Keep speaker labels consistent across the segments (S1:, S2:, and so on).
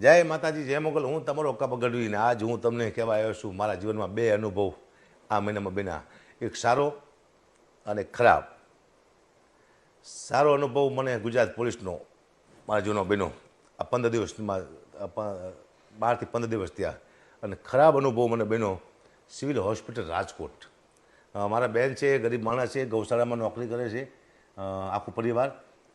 S1: જય માતાજી, જય મોગલ. હું તમારો કપ ગઢવીને આજ હું તમને કહેવા આવ્યો છું, મારા જીવનમાં બે અનુભવ આ મહિનામાં બેના એક સારો અને ખરાબ. સારો અનુભવ મને ગુજરાત પોલીસનો, મારા જીવનો બન્યો. આ પંદર દિવસમાં બારથી પંદર દિવસ થયા અને ખરાબ અનુભવ મને બન્યો. Civil hospital Rajkot. મારા બેન છે, ગરીબ માણસ છે, ગૌશાળામાં નોકરી કરે છે. આખું પરિવાર.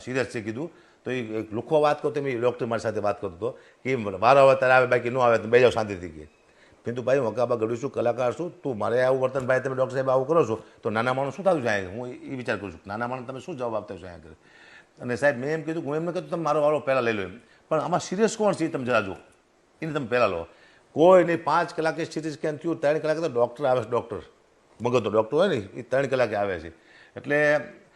S1: સિરિયસ છે કીધું. તો એ લુખો વાત કરતો મેં ડૉક્ટર મારી સાથે વાત કરતો હતો કે મારો આવે તારે આવે, બાકી ન આવે તો બે જાઓ શાંતિથી કે. પિંતુ ભાઈ, હું અગાબા ગડું છું, કલાકાર છું. તું મારે આવું વર્તન ભાઈ, તમે ડૉક્ટર સાહેબ આવું કરો છો, તો નાના માણસ શું થયું છે અહીંયા હું એ વિચાર કરું છું નાના માણસ તમે શું જવાબ આપતા છો અહીંયા આગળ અને સાહેબ, મેં એમ કીધું, હું એમને કીધું તમે મારો વાળો પહેલાં લઈ લો એમ. પણ આમાં સિરિયસ કોણ છે એ તમે જરાજો જુઓ. એને તમે પહેલાં લો. કોઈ નહીં, પાંચ કલાકે સ્થિતિ સ્કેન થયું, ત્રણ કલાકે તો ડૉક્ટર આવે છે ડૉક્ટર મગજનો ડૉક્ટર હોય ને, એ ત્રણ કલાકે આવે છે. એટલે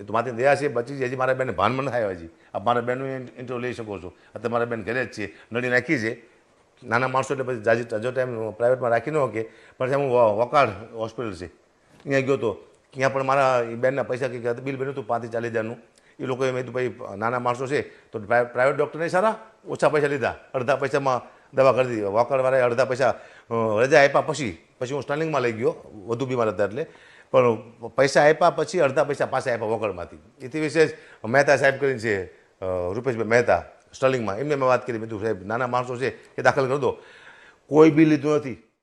S1: એ તો મારી દયા છે, બચી છે, હજી મારા બેન ભાન ન થાય હજી. આ મારા બેનનું ઇન્ટરવ્યુ લઈ શકો છો. અત્યારે મારા બેન ઘરે જ છે નડી નાખી છે. નાના માણસો એટલે પછી જાજી હજો ટાઈમ પ્રાઇવેટમાં રાખી ન શકે. પણ હું વકાળ હોસ્પિટલ છે. ત્યાં ગયો તો, ત્યાં પણ મારા બેનના પૈસા કંઈક બિલ બન્યું હતું પાંત્રીસ ચાલીસ હજારનું. એ લોકોએ મેં ભાઈ, નાના માણસો છે, તો પ્રાઇવેટ ડૉક્ટરને સારા? ઓછા પૈસા લીધા. અડધા પૈસામાં દવા કરી દીધી. વોકરવાળાએ અડધા પૈસા રજા આપ્યા પછી. પછી હું સ્ટર્લિંગમાં લઈ ગયો. વધુ બીમાર હતા એટલે. પણ પૈસા આપ્યા પછી અડધા પૈસા પાછા આપ્યા વગરમાંથી. એથી વિશેષ મહેતા સાહેબ કરીને છે રૂપેશભાઈ મહેતા, સ્ટર્લિંગમાં. એમને મેં વાત કરી, મેં સાહેબ, નાના માણસો છે, એ દાખલ કરી દો. કોઈ બી લીધું નથી.